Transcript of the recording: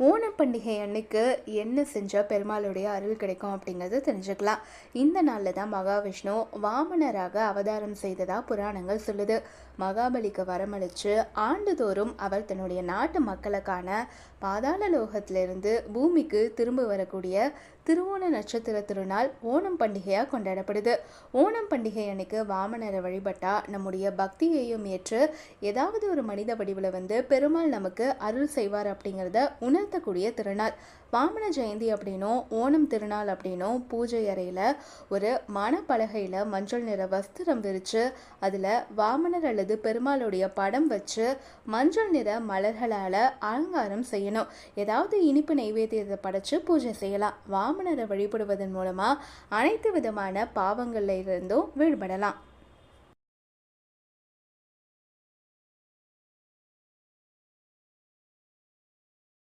ஓணம் பண்டிகை அன்னைக்கு என்ன செஞ்சால் பெருமாளுடைய அருள் கிடைக்கும் அப்படிங்கிறது தெரிஞ்சுக்கலாம். இந்த நாளில் தான் மகாவிஷ்ணு வாமனராக அவதாரம் செய்ததாக புராணங்கள் சொல்லுது. மகாபலிக்கு வரமளித்து ஆண்டுதோறும் அவர் தன்னுடைய நாட்டு மக்களுக்கான பாதாள லோகத்திலிருந்து பூமிக்கு திரும்ப வரக்கூடிய திருவோண நட்சத்திர திருநாள் ஓணம் பண்டிகையாக கொண்டாடப்படுது. ஓணம் பண்டிகை அன்னைக்கு வாமனரை வழிபட்டால் நம்முடைய பக்தியையும் ஏற்று ஏதாவது ஒரு மனித வடிவில் வந்து பெருமாள் நமக்கு அருள் செய்வார் அப்படிங்கிறத உணர் உணர்த்தக்கூடிய திருநாள். வாமன ஜெயந்தி அப்படின்னும் ஓணம் திருநாள் அப்படின்னும் பூஜை அறையில் ஒரு மணப்பலகையில் மஞ்சள் நிற வஸ்திரம் விரித்து அதில் வாமனர் அல்லது பெருமாளுடைய படம் வச்சு மஞ்சள் நிற மலர்களால் அலங்காரம் செய்யணும். ஏதாவது இனிப்பு நைவேத்தியத்தை படைச்சு பூஜை செய்யலாம். வாமனரை வழிபடுவதன் மூலமாக அனைத்து விதமான பாவங்களில் இருந்தும் விடுபடலாம்.